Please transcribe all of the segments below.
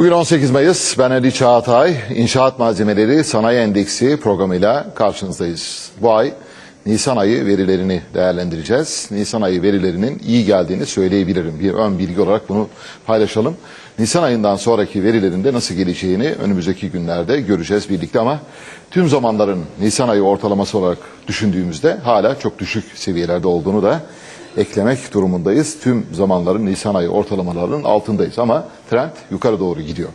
Bugün 18 Mayıs. Ben Ali Çağatay. İnşaat Malzemeleri Sanayi Endeksi programıyla karşınızdayız. Bu ay Nisan ayı verilerini değerlendireceğiz. Nisan ayı verilerinin iyi geldiğini söyleyebilirim. Bir ön bilgi olarak bunu paylaşalım. Nisan ayından sonraki verilerinde nasıl geleceğini önümüzdeki günlerde göreceğiz birlikte ama tüm zamanların Nisan ayı ortalaması olarak düşündüğümüzde hala çok düşük seviyelerde olduğunu da eklemek durumundayız. Tüm zamanların Nisan ayı ortalamalarının altındayız ama trend yukarı doğru gidiyor.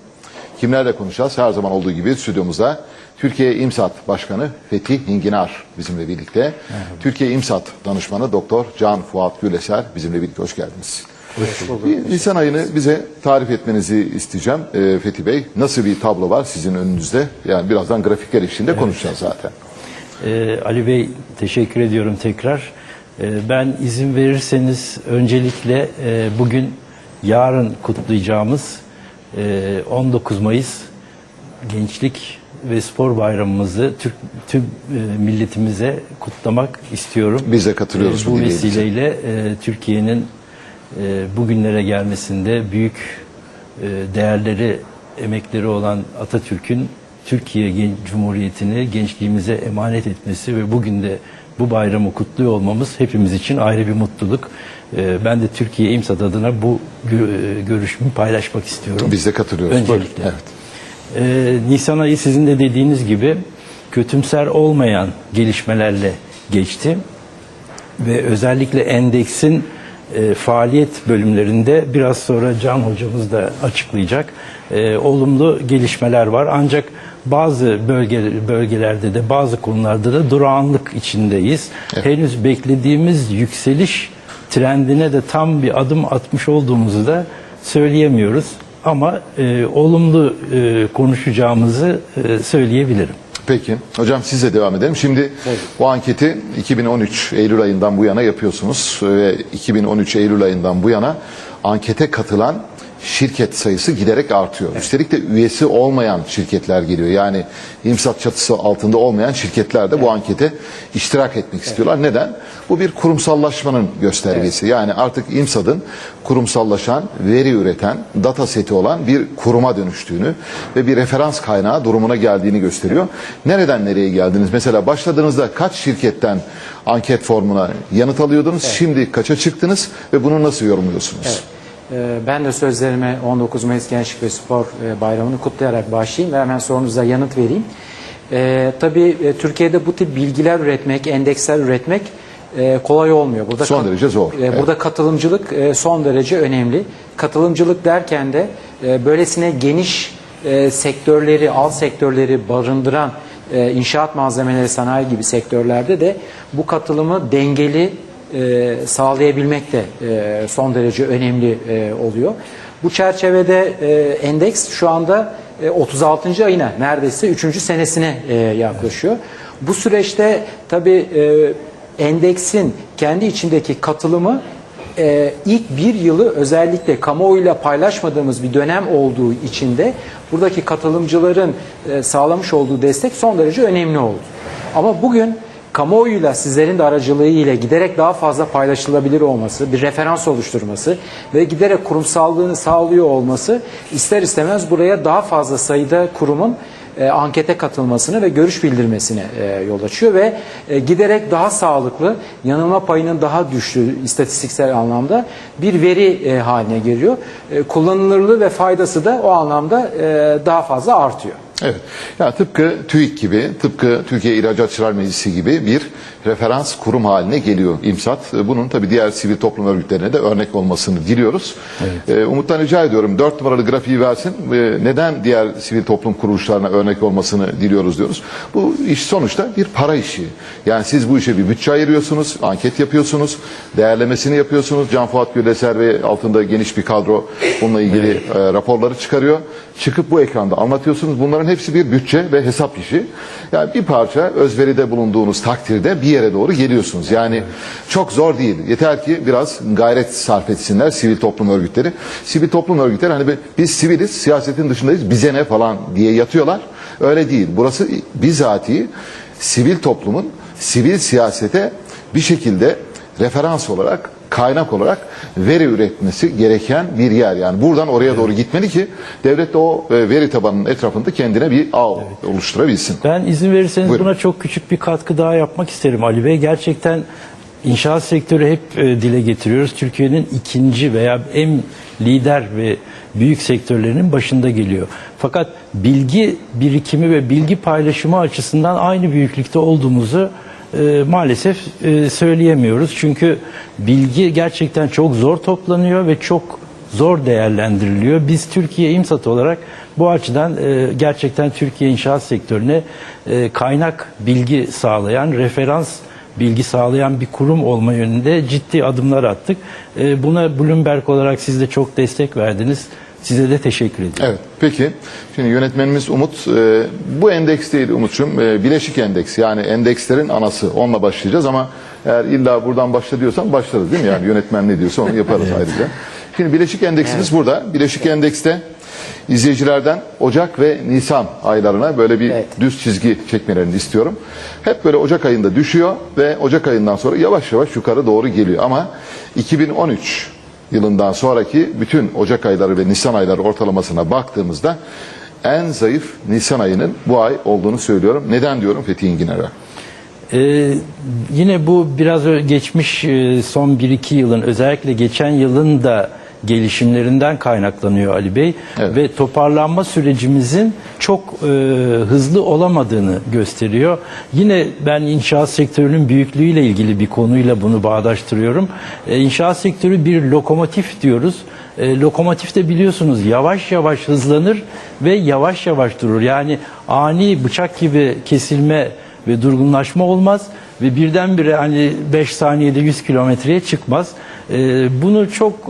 Kimlerle konuşacağız? Her zaman olduğu gibi stüdyomuzda Türkiye İmsat Başkanı Fethi Hinginar bizimle birlikte. Türkiye İmsat Danışmanı Doktor Can Fuat Güleser bizimle birlikte. Hoş geldiniz. Nisan ayını bize tarif etmenizi isteyeceğim Ee, Fethi Bey. Nasıl bir tablo var sizin önünüzde? Yani birazdan grafikler eşliğinde konuşacağız zaten. Ee, Ali Bey teşekkür ediyorum tekrar. Ee, ben izin verirseniz öncelikle e, bugün yarın kutlayacağımız e, 19 Mayıs Gençlik ve Spor Bayramımızı Türk tüm e, milletimize kutlamak istiyorum. Biz de katılıyoruz bu vesileyle e, Türkiye'nin e, bugünlere gelmesinde büyük e, değerleri, emekleri olan Atatürk'ün Türkiye Cumhuriyeti'ni gençliğimize emanet etmesi ve bugün de bu bayramı kutluyor olmamız hepimiz için ayrı bir mutluluk. E, ben de Türkiye İmsat adına bu e, görüşümü paylaşmak istiyorum. Biz de katılıyoruz. Öncelikle. Evet. Ee, Nisan ayı sizin de dediğiniz gibi kötümser olmayan gelişmelerle geçti ve özellikle endeksin e, faaliyet bölümlerinde biraz sonra Can hocamız da açıklayacak e, olumlu gelişmeler var ancak bazı bölge, bölgelerde de bazı konularda da durağanlık içindeyiz. Henüz beklediğimiz yükseliş trendine de tam bir adım atmış olduğumuzu da söyleyemiyoruz. Ama e, olumlu e, konuşacağımızı e, söyleyebilirim. Peki. Hocam sizle devam edelim. Şimdi bu anketi 2013 Eylül ayından bu yana yapıyorsunuz ve 2013 Eylül ayından bu yana ankete katılan şirket sayısı giderek artıyor. Üstelik de üyesi olmayan şirketler geliyor. Yani imsat çatısı altında olmayan şirketler de bu ankete iştirak etmek istiyorlar. Neden? Bu bir kurumsallaşmanın göstergesi. Yani artık imsadın kurumsallaşan, veri üreten, data seti olan bir kuruma dönüştüğünü ve bir referans kaynağı durumuna geldiğini gösteriyor. Nereden nereye geldiniz? Mesela başladığınızda kaç şirketten anket formuna yanıt alıyordunuz? Şimdi kaça çıktınız ve bunu nasıl yorumluyorsunuz? Ee, Ben de sözlerime 19 Mayıs Gençlik ve Spor e, Bayramı'nı kutlayarak başlayayım ve hemen sorunuza yanıt vereyim. Ee, tabii e, Türkiye'de bu tip bilgiler üretmek, endeksler üretmek e, kolay olmuyor. Burada Son derece zor. e, Evet. Burada katılımcılık e, son derece önemli. Katılımcılık derken de e, böylesine geniş e, sektörleri, alt sektörleri barındıran e, inşaat malzemeleri sanayi gibi sektörlerde de bu katılımı dengeli e, sağlayabilmek de e, son derece önemli e, oluyor. Bu çerçevede e, endeks şu anda e, 36. ayına neredeyse 3. senesine e, yaklaşıyor. Bu süreçte tabii e, endeksin kendi içindeki katılımı e, ilk bir yılı özellikle kamuoyuyla paylaşmadığımız bir dönem olduğu için de buradaki katılımcıların e, sağlamış olduğu destek son derece önemli oldu. Ama bugün kamuoyuyla sizlerin de aracılığıyla giderek daha fazla paylaşılabilir olması, bir referans oluşturması ve giderek kurumsallığını sağlıyor olması ister istemez buraya daha fazla sayıda kurumun e, ankete katılmasını ve görüş bildirmesine e, yol açıyor ve e, giderek daha sağlıklı, yanılma payının daha düştüğü istatistiksel anlamda bir veri e, haline geliyor. E, kullanılırlığı ve faydası da o anlamda e, daha fazla artıyor. Evet. Ya tıpkı TÜİK gibi, tıpkı Türkiye İhracatçılar Meclisi gibi bir referans kurum haline geliyor İMSAT. Bunun tabii diğer sivil toplum örgütlerine de örnek olmasını diliyoruz. Ee, Umut'tan rica ediyorum 4 numaralı grafiği versin. Ve neden diğer sivil toplum kuruluşlarına örnek olmasını diliyoruz diyoruz. Bu iş sonuçta bir para işi. Yani siz bu işe bir bütçe ayırıyorsunuz, anket yapıyorsunuz, değerlemesini yapıyorsunuz. Can Fuat Güleser ve altında geniş bir kadro bununla ilgili e, raporları çıkarıyor. Çıkıp bu ekranda anlatıyorsunuz. Bunların hepsi bir bütçe ve hesap işi. Yani bir parça özveride bulunduğunuz takdirde bir yere doğru geliyorsunuz. Yani çok zor değil. Yeter ki biraz gayret sarf etsinler sivil toplum örgütleri. Sivil toplum örgütleri hani biz siviliz, siyasetin dışındayız, bize ne falan diye yatıyorlar. Öyle değil. Burası bizatihi sivil toplumun sivil siyasete bir şekilde referans olarak, kaynak olarak veri üretmesi gereken bir yer. Yani buradan oraya doğru gitmeli ki devlet de o e, veri tabanının etrafında kendine bir ağ oluşturabilsin. Ben izin verirseniz Buyurun. buna çok küçük bir katkı daha yapmak isterim Ali Bey. Gerçekten inşaat sektörü hep e, dile getiriyoruz. Türkiye'nin ikinci veya en lider ve büyük sektörlerinin başında geliyor. Fakat bilgi birikimi ve bilgi paylaşımı açısından aynı büyüklükte olduğumuzu e, maalesef e, söyleyemiyoruz. Çünkü bilgi gerçekten çok zor toplanıyor ve çok zor değerlendiriliyor. Biz Türkiye İMSAT olarak bu açıdan e, gerçekten Türkiye inşaat sektörüne e, kaynak bilgi sağlayan, referans bilgi sağlayan bir kurum olma yönünde ciddi adımlar attık. E, buna Bloomberg olarak siz de çok destek verdiniz. Size de teşekkür ediyorum. Evet. Peki. Şimdi yönetmenimiz Umut e, bu endeks değil Umut'cum. E, bileşik endeks yani endekslerin anası. Onunla başlayacağız ama eğer illa buradan başla diyorsan başlarız değil mi? Yani yönetmen ne diyorsa onu yaparız ayrıca. Şimdi bileşik endeksimiz burada. Bileşik endekste izleyicilerden Ocak ve Nisan aylarına böyle bir Evet. düz çizgi çekmelerini istiyorum. Hep böyle Ocak ayında düşüyor ve Ocak ayından sonra yavaş yavaş yukarı doğru geliyor. Ama 2013 yılından sonraki bütün Ocak ayları ve Nisan ayları ortalamasına baktığımızda en zayıf Nisan ayının bu ay olduğunu söylüyorum. Neden diyorum Fethi İnginer'e? Ee, yine bu biraz geçmiş e, son 1-2 yılın özellikle geçen yılın da gelişimlerinden kaynaklanıyor Ali Bey Evet. ve toparlanma sürecimizin çok e, hızlı olamadığını gösteriyor. Yine ben inşaat sektörünün büyüklüğüyle ilgili bir konuyla bunu bağdaştırıyorum. E, inşaat sektörü bir lokomotif diyoruz. E, lokomotif de biliyorsunuz yavaş yavaş hızlanır ve yavaş yavaş durur. Yani ani bıçak gibi kesilme ve durgunlaşma olmaz ve birdenbire hani 5 saniyede 100 kilometreye çıkmaz. Ee, bunu çok e,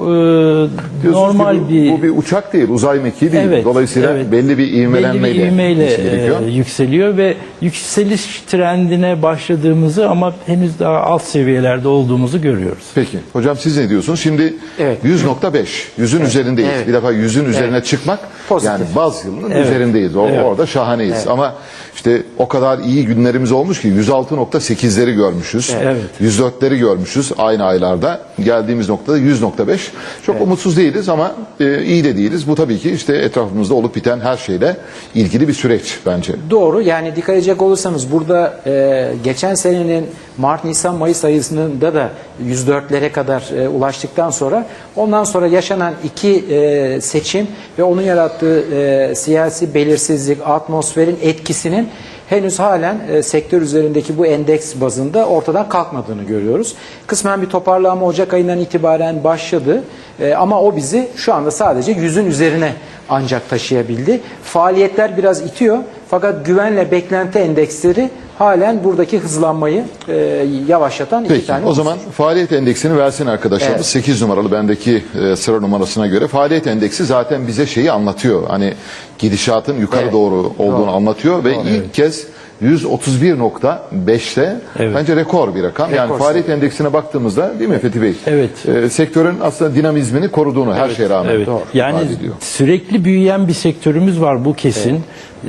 Diyorsunuz normal ki bu, bir bu bir uçak değil, uzay mekiği değil. Evet, Dolayısıyla evet. belli bir ivmelenmeyle, belli bir ivmeyle e, yükseliyor ve yükseliş trendine başladığımızı ama henüz daha alt seviyelerde olduğumuzu görüyoruz. Peki. Hocam siz ne diyorsunuz? Şimdi Evet. 100.5. 100'ün üzerindeyiz. Evet. Bir defa 100'ün üzerine çıkmak Pozitif. yani baz yılının Evet. üzerindeyiz. O, Evet. Orada şahaneyiz. Ama işte o kadar iyi günlerimiz olmuş ki 106.8'leri görmüşüz. Evet. 104'leri görmüşüz aynı aylarda. Geldiğimiz noktada 100.5. Çok umutsuz değiliz ama e, iyi de değiliz. Bu tabii ki işte etrafımızda olup biten her şeyle ilgili bir süreç bence. Doğru yani dikkat edecek olursanız burada e, geçen senenin Mart, Nisan, Mayıs ayında da 104'lere kadar e, ulaştıktan sonra ondan sonra yaşanan iki e, seçim ve onun yarattığı e, siyasi belirsizlik, atmosferin etkisinin henüz halen e, sektör üzerindeki bu endeks bazında ortadan kalkmadığını görüyoruz. Kısmen bir toparlanma Ocak ayından itibaren başladı E, ama o bizi şu anda sadece yüzün üzerine ancak taşıyabildi. Faaliyetler biraz itiyor fakat güvenle beklenti endeksleri halen buradaki hızlanmayı e, yavaşlatan iki Peki tane o zaman faaliyet endeksini versin arkadaşlarımız. Evet. 8 numaralı bendeki e, sıra numarasına göre faaliyet endeksi zaten bize şeyi anlatıyor. Hani gidişatın yukarı Evet. doğru olduğunu Doğru. anlatıyor ve ilk kez 131.5'te Evet. bence rekor bir rakam. yani Rekor faaliyet endeksine baktığımızda değil mi Fethi Bey? Evet. E, sektörün aslında dinamizmini koruduğunu her şeye rağmen Evet. Yani ifade ediyor. sürekli büyüyen bir sektörümüz var bu kesin.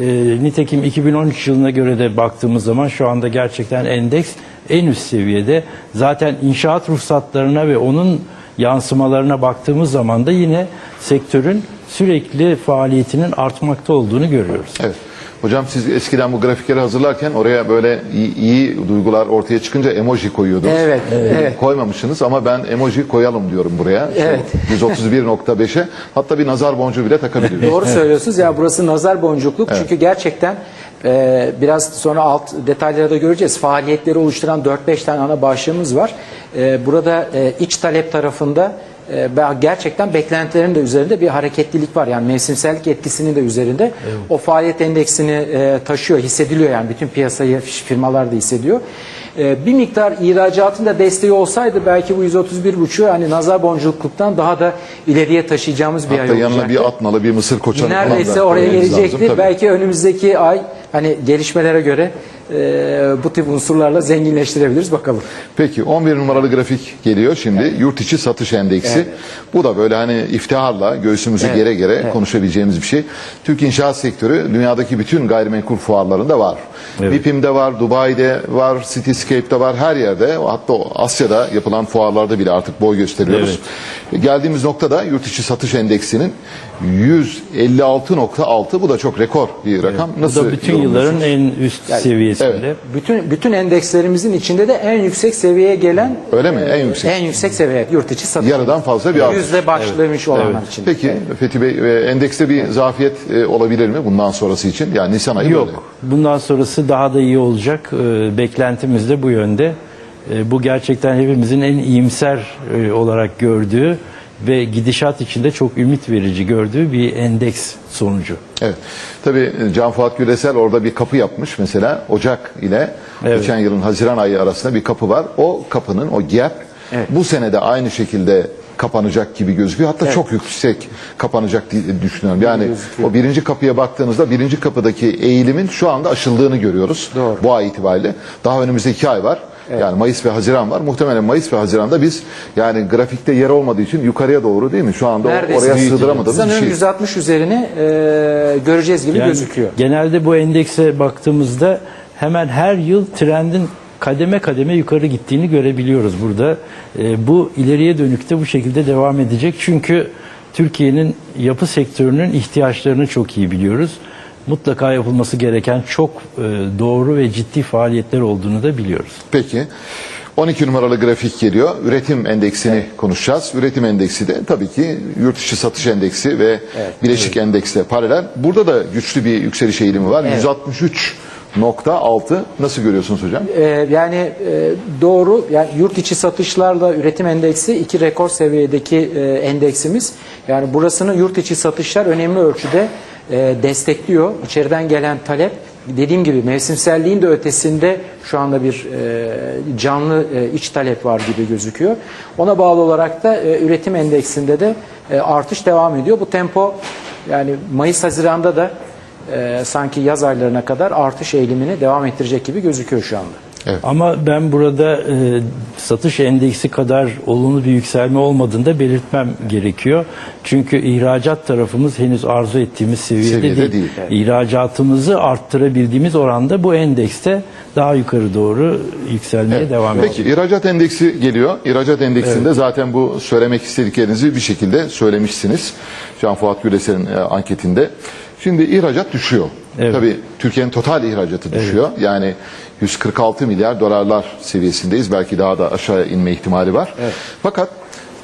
Ee, nitekim 2013 yılına göre de baktığımız zaman şu anda gerçekten endeks en üst seviyede. Zaten inşaat ruhsatlarına ve onun yansımalarına baktığımız zaman da yine sektörün sürekli faaliyetinin artmakta olduğunu görüyoruz. Evet. Hocam siz eskiden bu grafikleri hazırlarken oraya böyle iyi, iyi duygular ortaya çıkınca emoji koyuyordunuz. Evet, evet. Koymamışsınız ama ben emoji koyalım diyorum buraya. Evet. 131.5'e hatta bir nazar boncuğu bile takabiliriz. Doğru söylüyorsunuz ya burası nazar boncukluk çünkü gerçekten e, biraz sonra alt detaylara da göreceğiz. Faaliyetleri oluşturan 4-5 tane ana başlığımız var. E, burada e, iç talep tarafında gerçekten beklentilerin de üzerinde bir hareketlilik var. Yani mevsimsellik etkisinin de üzerinde. O faaliyet endeksini e, taşıyor, hissediliyor yani bütün piyasayı firmalar da hissediyor. E, bir miktar ihracatın da desteği olsaydı belki bu 131.5'ü hani nazar boncukluktan daha da ileriye taşıyacağımız bir ay Hatta yanına olacaktı. bir at nalı bir mısır koçanı Neredeyse oraya lazım gelecekti. tabii. Belki önümüzdeki ay hani gelişmelere göre e, bu tip unsurlarla zenginleştirebiliriz bakalım. Peki 11 numaralı grafik geliyor şimdi. Yurt içi satış endeksi. Evet. Bu da böyle hani iftiharla göğsümüzü Evet. gere gere Evet. konuşabileceğimiz bir şey. Türk inşaat sektörü dünyadaki bütün gayrimenkul fuarlarında var. Evet. BİP'imde var, Dubai'de var, Cityscape'de var, her yerde hatta Asya'da yapılan fuarlarda bile artık boy gösteriyoruz. Geldiğimiz noktada yurt içi satış endeksinin 156.6 bu da çok rekor bir rakam. Bu Nasıl da bütün yılların en üst seviyesinde. evet. Bütün bütün endekslerimizin içinde de en yüksek seviyeye gelen Öyle mi? En yüksek. en yüksek seviye yurt içi satış. Yarıdan fazla bir artış. Yüzde başlamış olanlar için. Peki Fethi Bey e, endekste bir zafiyet e, olabilir mi bundan sonrası için? Yani Nisan ayı Yok. böyle. Bundan sonrası daha da iyi olacak. Ee, Beklentimiz de bu yönde. Bu gerçekten hepimizin en iyimser e, olarak gördüğü ve gidişat içinde çok ümit verici gördüğü bir endeks sonucu. Evet. Tabii e, Can Fuat Güresel orada bir kapı yapmış mesela Ocak ile Evet. geçen yılın Haziran ayı arasında bir kapı var. O kapının o gap Evet. bu senede aynı şekilde kapanacak gibi gözüküyor. Hatta çok yüksek kapanacak diye düşünüyorum. Yani o birinci kapıya baktığınızda birinci kapıdaki eğilimin şu anda aşıldığını görüyoruz. Doğru. Bu ay itibariyle. Daha önümüzde iki ay var. Yani Mayıs ve Haziran var. Muhtemelen Mayıs ve Haziran'da biz yani grafikte yer olmadığı için yukarıya doğru değil mi? Şu anda Neredeyse oraya büyüteceğiz. sığdıramadığımız bir şey. 160 üzerine e, göreceğiz gibi Yani gözüküyor. Genelde bu endekse baktığımızda hemen her yıl trendin kademe kademe yukarı gittiğini görebiliyoruz burada. Ee, bu ileriye dönük de bu şekilde devam edecek. Çünkü Türkiye'nin yapı sektörünün ihtiyaçlarını çok iyi biliyoruz. Mutlaka yapılması gereken çok e, doğru ve ciddi faaliyetler olduğunu da biliyoruz. Peki. 12 numaralı grafik geliyor. Üretim endeksini konuşacağız. Üretim endeksi de tabii ki yurt dışı satış endeksi ve bileşik endeksle paralel. Burada da güçlü bir yükseliş eğilimi var. 163.6 nasıl görüyorsunuz hocam? Ee, yani e, doğru yani yurt içi satışlarla üretim endeksi iki rekor seviyedeki e, endeksimiz. Yani burasını yurt içi satışlar önemli ölçüde e, destekliyor. İçeriden gelen talep dediğim gibi mevsimselliğin de ötesinde şu anda bir e, canlı e, iç talep var gibi gözüküyor. Ona bağlı olarak da e, üretim endeksinde de e, artış devam ediyor. Bu tempo yani Mayıs Haziran'da da e, sanki yaz aylarına kadar artış eğilimini devam ettirecek gibi gözüküyor şu anda. Ama ben burada e, satış endeksi kadar olumlu bir yükselme olmadığını da belirtmem gerekiyor. Çünkü ihracat tarafımız henüz arzu ettiğimiz seviyede, Seviyede değil. değil. İhracatımızı arttırabildiğimiz oranda bu endekste daha yukarı doğru yükselmeye devam ediyor. Peki ihracat endeksi geliyor. İhracat endeksinde zaten bu söylemek istediklerinizi bir şekilde söylemişsiniz. Can Fuat Gülesel'in e, anketinde. Şimdi ihracat düşüyor. Evet. Tabii Türkiye'nin total ihracatı düşüyor. Yani 146 milyar dolarlar seviyesindeyiz. Belki daha da aşağı inme ihtimali var. Fakat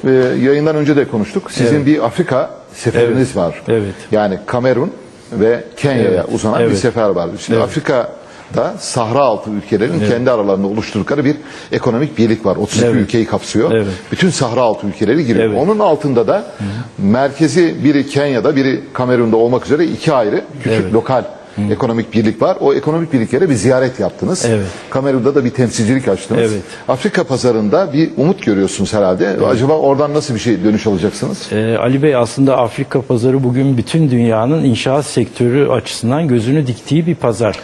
e, yayından önce de konuştuk. Sizin bir Afrika seferiniz Evet. var. Evet. Yani Kamerun ve Kenya'ya Evet. uzanan bir Evet. sefer var. Şimdi Evet. Afrika'da Sahra altı ülkelerin kendi aralarında oluşturdukları bir ekonomik birlik var. 32 Evet. ülkeyi kapsıyor. Evet. Bütün Sahra altı ülkeleri giriyor. Evet. Onun altında da merkezi biri Kenya'da biri Kamerun'da olmak üzere iki ayrı küçük Evet. lokal ekonomik birlik var. O ekonomik birliklere bir ziyaret yaptınız. Evet. Kamerun'da da bir temsilcilik açtınız. Evet. Afrika pazarında bir umut görüyorsunuz herhalde. Acaba oradan nasıl bir şey dönüş alacaksınız? Ee, Ali Bey aslında Afrika pazarı bugün bütün dünyanın inşaat sektörü açısından gözünü diktiği bir pazar.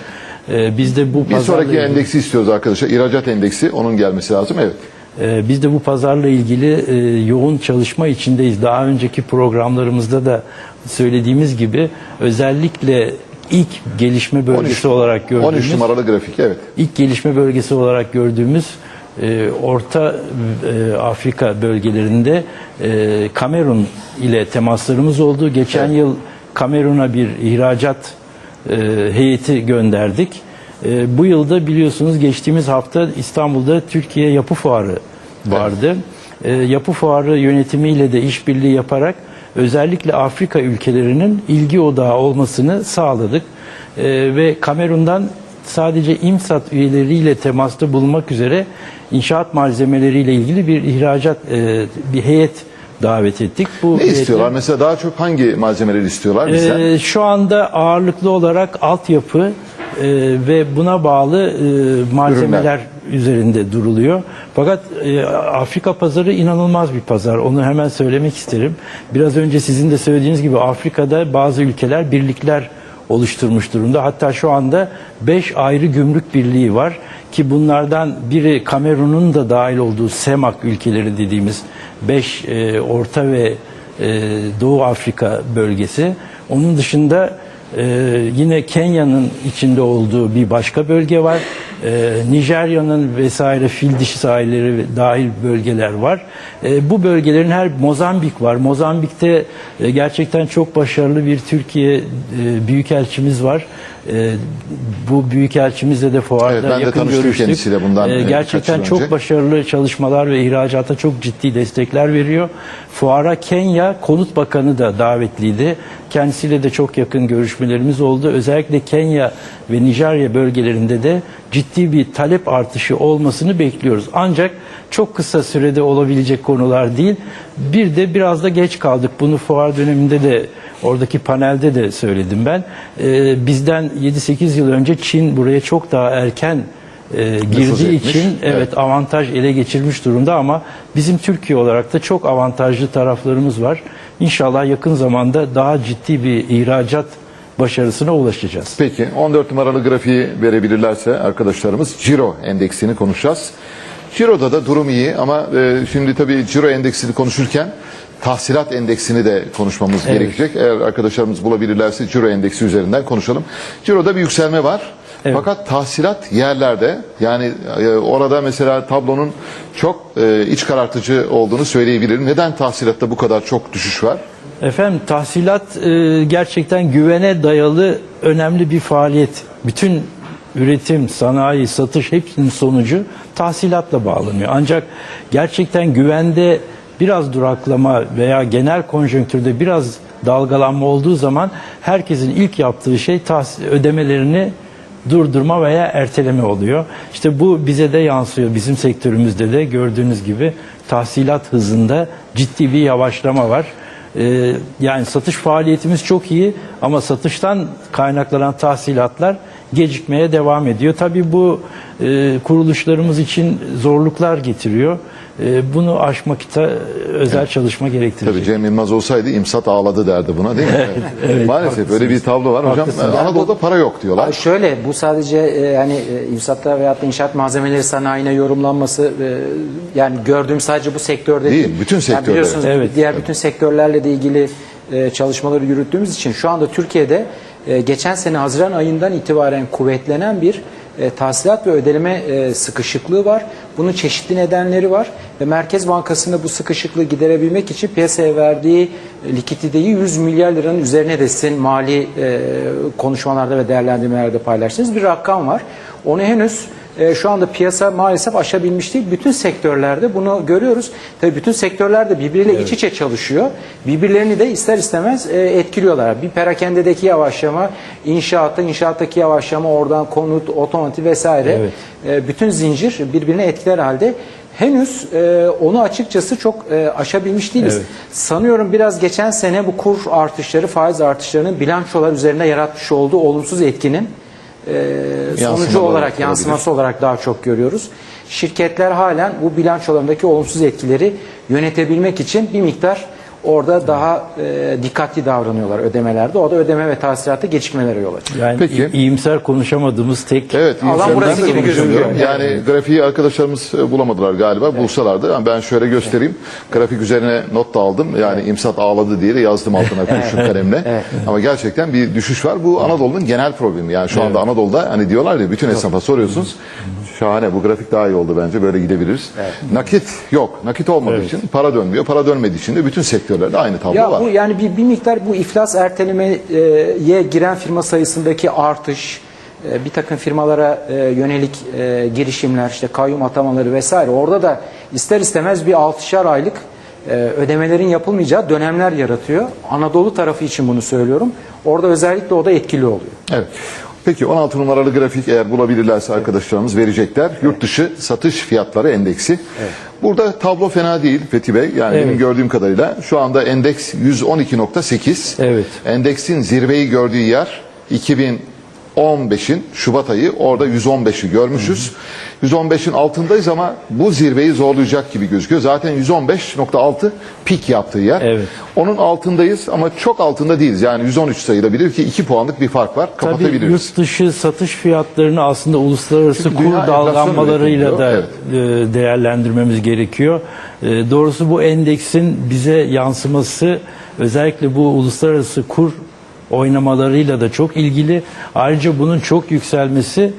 Ee, biz de bu Bir pazarla sonraki endeksi istiyoruz arkadaşlar. İhracat endeksi onun gelmesi lazım. Evet. Ee, Biz de bu pazarla ilgili e, yoğun çalışma içindeyiz. Daha önceki programlarımızda da söylediğimiz gibi özellikle ilk gelişme bölgesi 13 olarak 13 gördüğümüz numaralı grafik evet. ilk gelişme bölgesi olarak gördüğümüz e, Orta e, Afrika bölgelerinde e, Kamerun ile temaslarımız oldu. Geçen Evet. yıl Kamerun'a bir ihracat e, heyeti gönderdik. E, bu yılda biliyorsunuz geçtiğimiz hafta İstanbul'da Türkiye Yapı Fuarı vardı. E, yapı Fuarı yönetimiyle de işbirliği yaparak özellikle Afrika ülkelerinin ilgi odağı olmasını sağladık. E, ve Kamerun'dan sadece İMSAT üyeleriyle temasta bulunmak üzere inşaat malzemeleriyle ilgili bir ihracat e, bir heyet davet ettik. Bu Ne istiyorlar? Mesela daha çok hangi malzemeleri istiyorlar bizden? ee, şu anda ağırlıklı olarak altyapı e, ve buna bağlı e, malzemeler üzerinde duruluyor. Fakat e, Afrika pazarı inanılmaz bir pazar. Onu hemen söylemek isterim. Biraz önce sizin de söylediğiniz gibi Afrika'da bazı ülkeler birlikler oluşturmuş durumda. Hatta şu anda 5 ayrı gümrük birliği var ki bunlardan biri Kamerun'un da dahil olduğu SEMAK ülkeleri dediğimiz 5 Orta ve e, Doğu Afrika bölgesi. Onun dışında e, yine Kenya'nın içinde olduğu bir başka bölge var. E, Nijerya'nın vesaire fil dişi sahilleri dahil bölgeler var. E, bu bölgelerin her Mozambik var. Mozambik'te e, gerçekten çok başarılı bir Türkiye e, büyükelçimiz var. E, bu büyükelçimizle de fuarda Evet, ben de yakın tanıştım görüştük. kendisiyle bundan, E, e, gerçekten çok önce. başarılı çalışmalar ve ihracata çok ciddi destekler veriyor. Fuara Kenya Konut Bakanı da davetliydi. Kendisiyle de çok yakın görüşmelerimiz oldu. Özellikle Kenya ve Nijerya bölgelerinde de ciddi bir talep artışı olmasını bekliyoruz. Ancak çok kısa sürede olabilecek konular değil. Bir de biraz da geç kaldık. Bunu fuar döneminde de oradaki panelde de söyledim ben. Ee, bizden 7-8 yıl önce Çin buraya çok daha erken e, girdiği için evet, Evet. avantaj ele geçirmiş durumda ama bizim Türkiye olarak da çok avantajlı taraflarımız var. İnşallah yakın zamanda daha ciddi bir ihracat başarısına ulaşacağız. Peki 14 numaralı grafiği verebilirlerse arkadaşlarımız Ciro endeksini konuşacağız. Ciro'da da durum iyi ama e, şimdi tabii Ciro endeksini konuşurken tahsilat endeksini de konuşmamız Evet. gerekecek. Eğer arkadaşlarımız bulabilirlerse Ciro endeksi üzerinden konuşalım. Ciro'da bir yükselme var. Evet. Fakat tahsilat yerlerde yani e, orada mesela tablonun çok e, iç karartıcı olduğunu söyleyebilirim. Neden tahsilatta bu kadar çok düşüş var? Efendim tahsilat e, gerçekten güvene dayalı önemli bir faaliyet. Bütün üretim, sanayi, satış hepsinin sonucu tahsilatla bağlanıyor. Ancak gerçekten güvende biraz duraklama veya genel konjonktürde biraz dalgalanma olduğu zaman herkesin ilk yaptığı şey ödemelerini durdurma veya erteleme oluyor. İşte bu bize de yansıyor. Bizim sektörümüzde de gördüğünüz gibi tahsilat hızında ciddi bir yavaşlama var. Ee, yani satış faaliyetimiz çok iyi ama satıştan kaynaklanan tahsilatlar gecikmeye devam ediyor. Tabii bu e, kuruluşlarımız için zorluklar getiriyor. E, bunu aşmak da özel çalışma gerektirecek. Tabii Cem Yılmaz olsaydı imsat ağladı derdi buna değil mi? Maalesef öyle bir tablo var. Hocam Haklısınız. Anadolu'da para yok diyorlar. Ay şöyle bu sadece e, yani e, imsatta veyahut da inşaat malzemeleri sanayine yorumlanması e, yani gördüğüm sadece bu sektörde Değil, bütün Yani sektörde. biliyorsunuz Evet. diğer bütün sektörlerle de ilgili e, çalışmaları yürüttüğümüz için şu anda Türkiye'de e, geçen sene Haziran ayından itibaren kuvvetlenen bir e, tahsilat ve ödeleme e, sıkışıklığı var. Bunun çeşitli nedenleri var ve Merkez Bankası'nda bu sıkışıklığı giderebilmek için piyasaya verdiği likiditeyi 100 milyar liranın üzerine de sizin mali e, konuşmalarda ve değerlendirmelerde paylaştığınız bir rakam var. Onu henüz e, şu anda piyasa maalesef aşabilmiş değil. Bütün sektörlerde bunu görüyoruz. Tabii bütün sektörler de birbiriyle iç içe çalışıyor. Birbirlerini de ister istemez e, etkiliyorlar. Bir perakendedeki yavaşlama, inşaatta, inşaattaki yavaşlama, oradan konut, otomotiv vesaire. Evet. E, bütün zincir birbirine etkiler halde. Henüz e, onu açıkçası çok e, aşabilmiş değiliz. Evet. Sanıyorum biraz geçen sene bu kur artışları, faiz artışlarının bilançolar üzerinde yaratmış olduğu olumsuz etkinin sonucu Yansımaları olarak, yansıması olarak daha çok görüyoruz. Şirketler halen bu bilançolarındaki olumsuz etkileri yönetebilmek için bir miktar orada daha e, dikkatli davranıyorlar ödemelerde. O da ödeme ve tahsilatta gecikmelere yol açıyor. Yani Peki. i- iyimser konuşamadığımız tek Evet, Alan iyimser burası ben de gibi konuşamıyorum. gözüküyor. Yani grafiği arkadaşlarımız e, bulamadılar galiba. Bulsalardı. Yani ben şöyle göstereyim. Grafik üzerine not da aldım. Yani imsat ağladı diye de yazdım altına kurşun kalemle. Ama gerçekten bir düşüş var. Bu Anadolu'nun genel problemi. Yani şu anda Anadolu'da hani diyorlar ya bütün esnafa soruyorsunuz. Şahane bu grafik daha iyi oldu bence. Böyle gidebiliriz. Nakit yok. Nakit olmadığı için para dönmüyor. Para dönmediği için de bütün sektörlerde aynı tablo Ya var. bu yani bir, bir miktar bu iflas ertelemeye giren firma sayısındaki artış, e, bir takım firmalara e, yönelik e, girişimler, işte kayyum atamaları vesaire orada da ister istemez bir altışar aylık e, ödemelerin yapılmayacağı dönemler yaratıyor. Anadolu tarafı için bunu söylüyorum. Orada özellikle o da etkili oluyor. Evet. Peki 16 numaralı grafik eğer bulabilirlerse arkadaşlarımız verecekler. Yurt dışı satış fiyatları endeksi. Burada tablo fena değil Fethi Bey. Yani Evet. benim gördüğüm kadarıyla şu anda endeks 112.8. Evet. Endeksin zirveyi gördüğü yer 2015'in Şubat ayı orada 115'i görmüşüz. 115'in altındayız ama bu zirveyi zorlayacak gibi gözüküyor. Zaten 115.6 pik yaptığı yer. Evet. Onun altındayız ama çok altında değiliz. Yani 113 sayılabilir ki 2 puanlık bir fark var. Tabii Kapatabiliriz. yurt dışı satış fiyatlarını aslında uluslararası Çünkü kur dalgalanmalarıyla da üretimi e, değerlendirmemiz gerekiyor. E, Doğrusu bu endeksin bize yansıması özellikle bu uluslararası kur oynamalarıyla da çok ilgili. Ayrıca bunun çok yükselmesi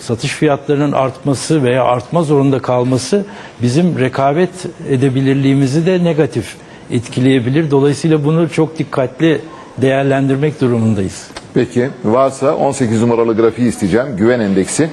satış fiyatlarının artması veya artma zorunda kalması bizim rekabet edebilirliğimizi de negatif etkileyebilir. Dolayısıyla bunu çok dikkatli değerlendirmek durumundayız. Peki varsa 18 numaralı grafiği isteyeceğim. Güven endeksi.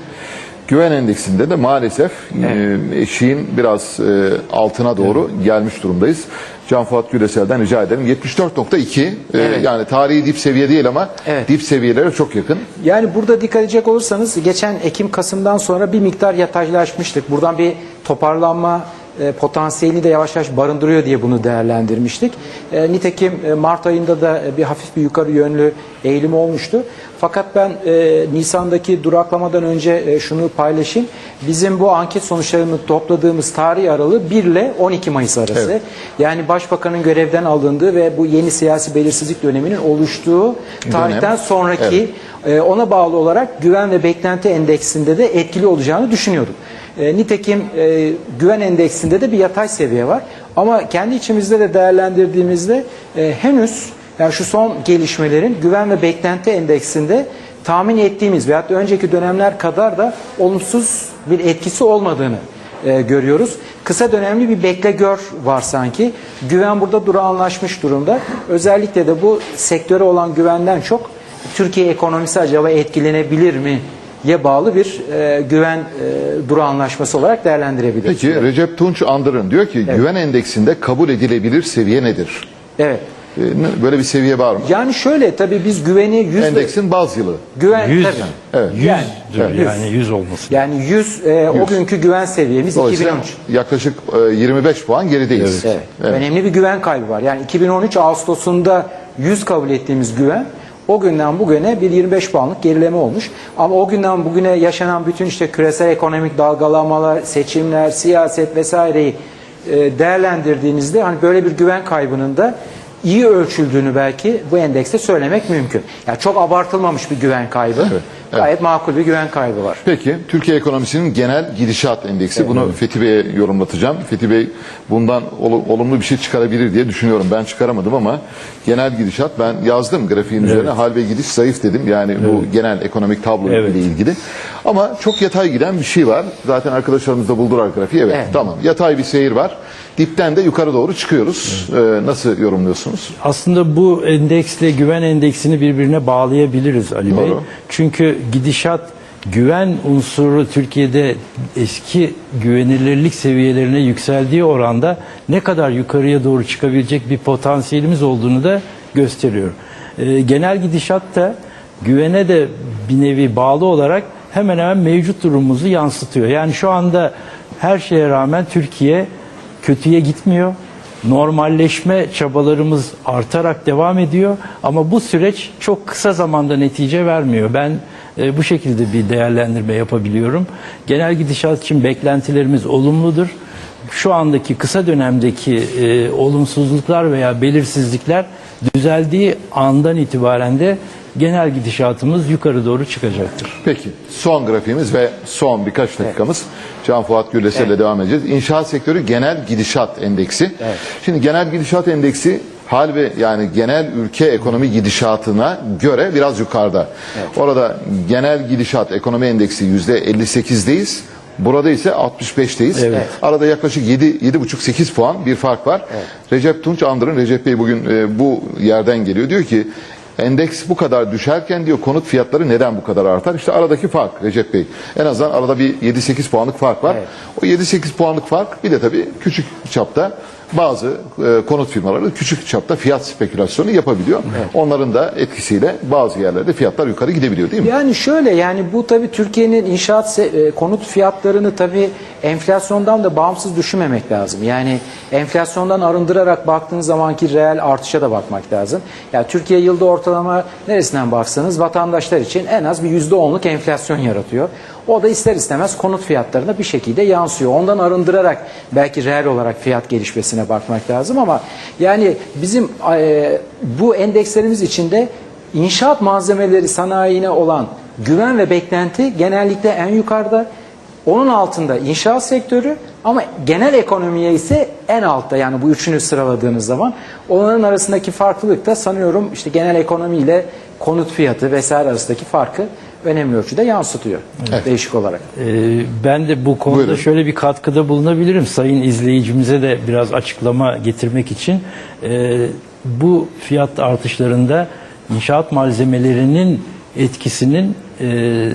Güven endeksinde de maalesef e, eşiğin biraz e, altına doğru gelmiş durumdayız. Can Fuat Gülesel'den rica ederim. 74.2 e, Evet. yani tarihi dip seviye değil ama Evet. dip seviyelere çok yakın. Yani burada dikkat edecek olursanız geçen Ekim-Kasım'dan sonra bir miktar yataylaşmıştık. Buradan bir toparlanma e, potansiyelini de yavaş yavaş barındırıyor diye bunu değerlendirmiştik. E, nitekim e, Mart ayında da e, bir hafif bir yukarı yönlü eğilim olmuştu. Fakat ben e, Nisan'daki duraklamadan önce e, şunu paylaşayım. Bizim bu anket sonuçlarını topladığımız tarih aralığı 1 ile 12 Mayıs arası. Evet. Yani Başbakanın görevden alındığı ve bu yeni siyasi belirsizlik döneminin oluştuğu tarihten sonraki e, ona bağlı olarak güven ve beklenti endeksinde de etkili olacağını düşünüyordum. E, nitekim e, güven endeksinde de bir yatay seviye var. Ama kendi içimizde de değerlendirdiğimizde e, henüz yani şu son gelişmelerin güven ve beklenti endeksinde tahmin ettiğimiz veyahut önceki dönemler kadar da olumsuz bir etkisi olmadığını e, görüyoruz. Kısa dönemli bir bekle gör var sanki. Güven burada durağanlaşmış durumda. Özellikle de bu sektöre olan güvenden çok Türkiye ekonomisi acaba etkilenebilir mi? Ye bağlı bir e, güven e, durağanlaşması olarak değerlendirebiliriz. Peki Recep Tunç Andırın diyor ki güven endeksinde kabul edilebilir seviye nedir? Evet. E, Böyle bir seviye var mı? Yani şöyle tabii biz güveni 100 Endeksin baz yılı. güven 100 tabii. Evet. 100 Yani, yani, evet. 100 olması. Yani 100 e, o günkü güven seviyemiz Dolayısıyla 2013. yaklaşık e, 25 puan gerideyiz. Evet. Önemli bir güven kaybı var. Yani 2013 Ağustos'unda 100 kabul ettiğimiz güven o günden bugüne bir 25 puanlık gerileme olmuş. Ama o günden bugüne yaşanan bütün işte küresel ekonomik dalgalanmalar, seçimler, siyaset vesaireyi e, değerlendirdiğimizde hani böyle bir güven kaybının da iyi ölçüldüğünü belki bu endekste söylemek mümkün. Yani çok abartılmamış bir güven kaybı. evet. Gayet makul bir güven kaybı var. Peki Türkiye ekonomisinin genel gidişat endeksi bunu Fethi Bey'e yorumlatacağım. Fethi Bey bundan ol- olumlu bir şey çıkarabilir diye düşünüyorum. Ben çıkaramadım ama genel gidişat ben yazdım grafiğin üzerine hal ve gidiş zayıf dedim. Yani bu genel ekonomik tablo Evet. ile ilgili. Ama çok yatay giden bir şey var. Zaten arkadaşlarımız da buldular grafiği. Evet, Evet. tamam yatay bir seyir var. Dipten de yukarı doğru çıkıyoruz. Ee, nasıl yorumluyorsunuz? Aslında bu endeksle güven endeksini birbirine bağlayabiliriz Ali Bey. Doğru. Çünkü gidişat güven unsuru Türkiye'de eski güvenilirlik seviyelerine yükseldiği oranda ne kadar yukarıya doğru çıkabilecek bir potansiyelimiz olduğunu da gösteriyor. Ee, genel gidişat da güvene de bir nevi bağlı olarak hemen hemen mevcut durumumuzu yansıtıyor. Yani şu anda her şeye rağmen Türkiye kötüye gitmiyor. Normalleşme çabalarımız artarak devam ediyor ama bu süreç çok kısa zamanda netice vermiyor. Ben e, bu şekilde bir değerlendirme yapabiliyorum. Genel gidişat için beklentilerimiz olumludur. Şu andaki kısa dönemdeki e, olumsuzluklar veya belirsizlikler düzeldiği andan itibaren de genel gidişatımız yukarı doğru çıkacaktır. Peki son grafiğimiz ve son birkaç dakikamız Can Fuat Gürlesel'le Evet. devam edeceğiz. İnşaat sektörü genel gidişat endeksi. Şimdi genel gidişat endeksi hal ve yani genel ülke ekonomi gidişatına göre biraz yukarıda. Orada genel gidişat ekonomi endeksi yüzde 58'deyiz. Burada ise 65'teyiz. Evet. Arada yaklaşık 7 7,5-8 puan bir fark var. Recep Tunç Andır'ın Recep Bey bugün e, bu yerden geliyor. Diyor ki endeks bu kadar düşerken diyor konut fiyatları neden bu kadar artar? İşte aradaki fark Recep Bey. En azından arada bir 7-8 puanlık fark var. O 7-8 puanlık fark bir de tabii küçük çapta bazı e, konut firmaları küçük çapta fiyat spekülasyonu yapabiliyor. Onların da etkisiyle bazı yerlerde fiyatlar yukarı gidebiliyor değil mi? Yani şöyle yani bu tabii Türkiye'nin inşaat e, konut fiyatlarını tabii enflasyondan da bağımsız düşünmemek lazım. Yani enflasyondan arındırarak baktığınız zamanki reel artışa da bakmak lazım. Yani Türkiye yılda ortalama neresinden baksanız vatandaşlar için en az bir %10'luk enflasyon yaratıyor. O da ister istemez konut fiyatlarına bir şekilde yansıyor. Ondan arındırarak belki reel olarak fiyat gelişmesine bakmak lazım ama yani bizim e, bu endekslerimiz içinde inşaat malzemeleri sanayine olan güven ve beklenti genellikle en yukarıda. Onun altında inşaat sektörü ama genel ekonomiye ise en altta yani bu üçünü sıraladığınız zaman onların arasındaki farklılık da sanıyorum işte genel ekonomiyle konut fiyatı vesaire arasındaki farkı önemli ölçüde yansıtıyor değişik olarak. Ee, Ben de bu konuda Buyurun. şöyle bir katkıda bulunabilirim. Sayın izleyicimize de biraz açıklama getirmek için. Ee, Bu fiyat artışlarında inşaat malzemelerinin etkisinin e,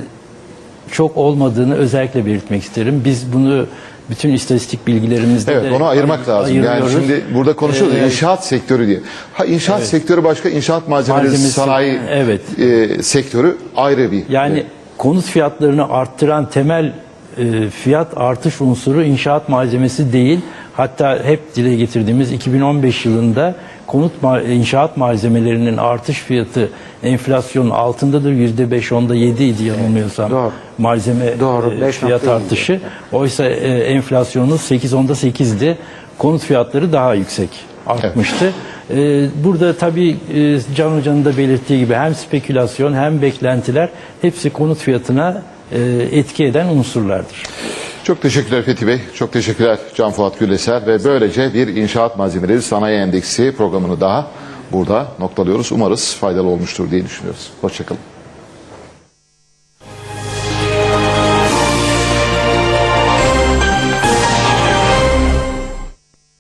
çok olmadığını özellikle belirtmek isterim. Biz bunu bütün istatistik bilgilerimizde Evet de onu ayırmak lazım. Yani ayırıyoruz. şimdi burada konuşuyoruz ya, Ee, inşaat sektörü diye. Ha inşaat sektörü başka, inşaat malzemeleri Malzemesi, sanayi evet. e, sektörü ayrı bir. Yani Evet. konut fiyatlarını arttıran temel e, fiyat artış unsuru inşaat malzemesi değil. Hatta hep dile getirdiğimiz 2015 yılında konut ma- inşaat malzemelerinin artış fiyatı enflasyonun altındadır. %5 onda 7 idi yanılmıyorsam. Doğru. Malzeme Doğru, e, 5.7 fiyat artışı. Oysa e, enflasyonumuz 8 onda 8'di. Konut fiyatları daha yüksek artmıştı. Ee, Burada tabii e, Can Hoca'nın da belirttiği gibi hem spekülasyon hem beklentiler hepsi konut fiyatına e, etki eden unsurlardır. Çok teşekkürler Fethi Bey. Çok teşekkürler Can Fuat Güleser ve böylece bir inşaat malzemeleri sanayi endeksi programını daha burada noktalıyoruz. Umarız faydalı olmuştur diye düşünüyoruz. Hoşçakalın.